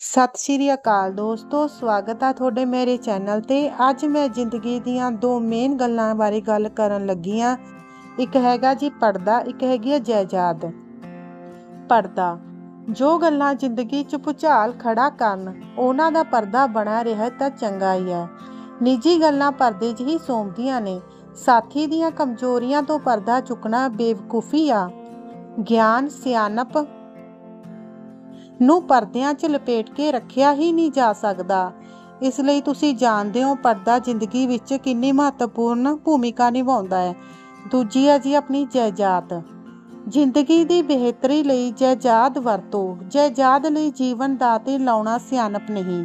ਸਤਿ ਸ਼੍ਰੀ ਅਕਾਲ ਦੋਸਤੋ, ਸਵਾਗਤ ਆ ਤੁਹਾਡੇ ਮੇਰੇ ਚੈਨਲ ਤੇ। ਅੱਜ ਮੈਂ ਜ਼ਿੰਦਗੀ ਦੀਆਂ ਦੋ ਮੇਨ ਗੱਲਾਂ ਬਾਰੇ ਗੱਲ ਕਰਨ ਲੱਗੀ ਆ। ਇੱਕ ਹੈਗਾ ਜੀ ਪਰਦਾ, ਇੱਕ ਹੈਗੀ ਆ ਜਾਇਦਾਦ। ਪਰਦਾ, ਜੋ ਗੱਲਾਂ ਜ਼ਿੰਦਗੀ 'ਚ ਭੁਚਾਲ ਖੜਾ ਕਰਨ, ਉਹਨਾਂ ਦਾ ਪਰਦਾ ਬਣਾ ਰਿਹਾ ਤਾਂ ਚੰਗਾ ਹੀ ਹੈ ਨਿੱਜੀ ਗੱਲਾਂ ਪਰਦੇ 'ਚ ਹੀ ਸੌਂਪਦੀਆਂ ਨੇ। ਸਾਥੀ ਦੀਆਂ ਕਮਜ਼ੋਰੀਆਂ ਤੋਂ ਪਰਦਾ ਚੁੱਕਣਾ ਬੇਵਕੂਫੀ ਆ। ਗਿਆਨ, ਸਿਆਣਪ ਨੂੰ ਪਰਦਿਆਂ 'ਚ ਲਪੇਟ ਕੇ ਰੱਖਿਆ ਹੀ ਨਹੀਂ ਜਾ ਸਕਦਾ। ਇਸ ਲਈ ਤੁਸੀਂ ਜਾਣਦੇ ਹੋ ਪਰਦਾ ਜ਼ਿੰਦਗੀ ਵਿੱਚ ਕਿੰਨੀ ਮਹੱਤਵਪੂਰਨ ਭੂਮਿਕਾ ਨਿਭਾਉਂਦਾ ਹੈ। ਦੂਜੀ ਹੈ ਜੀ ਆਪਣੀ ਜਾਇਦਾਦ ਜ਼ਿੰਦਗੀ ਦੀ ਬਿਹਤਰੀ ਲਈ ਜਾਇਦਾਦ ਵਰਤੋ। ਜਾਇਦਾਦ ਲਈ ਜੀਵਨ ਦਾ ਤੇ ਲਾਉਣਾ ਸਿਆਣਪ ਨਹੀਂ।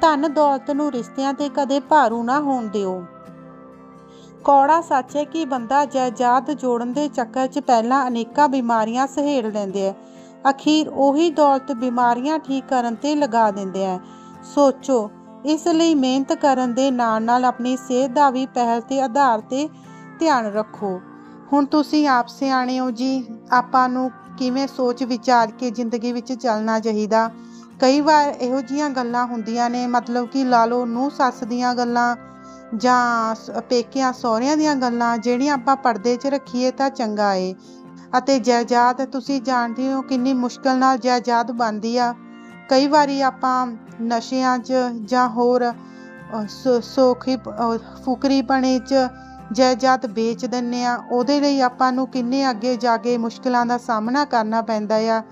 ਧਨ ਦੌਲਤ ਨੂੰ ਰਿਸ਼ਤਿਆਂ ਤੇ ਕਦੇ ਭਾਰੂ ਨਾ ਹੋਣ ਦਿਓ। ਕੌੜਾ ਸੱਚ ਹੈ ਕਿ ਬੰਦਾ ਜਾਇਦਾਦ ਜੋੜਨ ਦੇ ਚੱਕਰ 'ਚ ਪਹਿਲਾਂ ਅਨੇਕਾਂ ਬਿਮਾਰੀਆਂ ਸਹੇੜ ਲੈਂਦੇ ਹੈ। ਅਖੀਰ ਉਹੀ ਦੌਲਤ ਬਿਮਾਰੀਆਂ ਠੀਕ ਕਰਨ ਤੇ ਲਗਾ ਦਿੰਦੇ ਆ ਸੋਚੋ, ਇਸ ਲਈ ਮਿਹਨਤ ਕਰਨ ਦੇ ਨਾਲ ਨਾਲ ਆਪਣੀ ਸਿਹਤ ਦਾ ਵੀ ਪਹਿਲ ਤੇ ਆਧਾਰ ਤੇ ਧਿਆਨ ਰੱਖੋ। ਹੁਣ ਤੁਸੀਂ ਆਪ ਸਿਆਣੇ ਹੋ ਜੀ, ਆਪਾਂ ਨੂੰ ਕਿਵੇਂ ਸੋਚ ਵਿਚਾਰ ਕੇ ਜ਼ਿੰਦਗੀ ਵਿੱਚ ਚੱਲਣਾ ਚਾਹੀਦਾ? ਕਈ ਵਾਰ ਇਹੋ ਜੀਆਂ ਗੱਲਾਂ ਹੁੰਦੀਆਂ ਨੇ, ਮਤਲਬ ਕਿ ਲਾ ਲਓ ਨੂੰ ਸੱਸ ਦੀਆਂ ਗੱਲਾਂ ਜਾਂ ਪੇਕਿਆਂ ਸਹੁਰਿਆਂ ਦੀਆਂ ਗੱਲਾਂ, ਜਿਹੜੀਆਂ ਆਪਾਂ ਪਰਦੇ 'ਚ ਰੱਖੀਏ ਤਾਂ ਚੰਗਾ ਏ। ਅਤੇ ਜਾਇਦਾਦ ਤੁਸੀਂ ਜਾਣਦੇ ਹੋ ਕਿੰਨੀ ਮੁਸ਼ਕਲ ਨਾਲ ਜਾਇਦਾਦ ਬਣਦੀ ਆ। ਕਈ ਵਾਰੀ ਆਪਾਂ ਨਸ਼ਿਆਂ 'ਚ ਜਾਂ ਹੋਰ ਅਹ, ਸੋ- ਸੋਖੀ ਫੁਕਰੀ ਬਣੇ 'ਚ ਜਾਇਦਾਦ ਵੇਚ ਦਿੰਨੇ ਆ ਉਹਦੇ ਲਈ ਆਪਾਂ ਨੂੰ ਕਿੰਨੇ ਅੱਗੇ ਜਾ ਕੇ ਮੁਸ਼ਕਲਾਂ ਦਾ ਸਾਹਮਣਾ ਕਰਨਾ ਪੈਂਦਾ ਆ।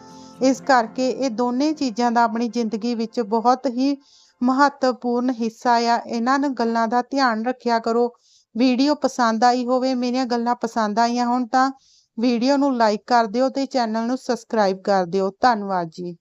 ਇਸ ਕਰਕੇ ਇਹ ਦੋਨੇ ਚੀਜ਼ਾਂ ਦਾ ਆਪਣੀ ਜ਼ਿੰਦਗੀ ਵਿੱਚ ਬਹੁਤ ਹੀ ਮਹੱਤਵਪੂਰਨ ਹਿੱਸਾ ਆ। ਇਹਨਾਂ ਨੂੰ ਗੱਲਾਂ ਦਾ ਧਿਆਨ ਰੱਖਿਆ ਕਰੋ। ਵੀਡੀਓ ਪਸੰਦ ਆਈ ਹੋਵੇ ਮੇਰੀਆਂ ਗੱਲਾਂ ਪਸੰਦ ਆਈਆਂ ਹੋਣ ਤਾਂ ਵੀਡੀਓ ਨੂੰ ਲਾਈਕ ਕਰ ਦਿਓ ਤੇ ਚੈਨਲ ਨੂੰ ਸਬਸਕ੍ਰਾਈਬ ਕਰ ਦਿਓ। ਧੰਨਵਾਦ ਜੀ।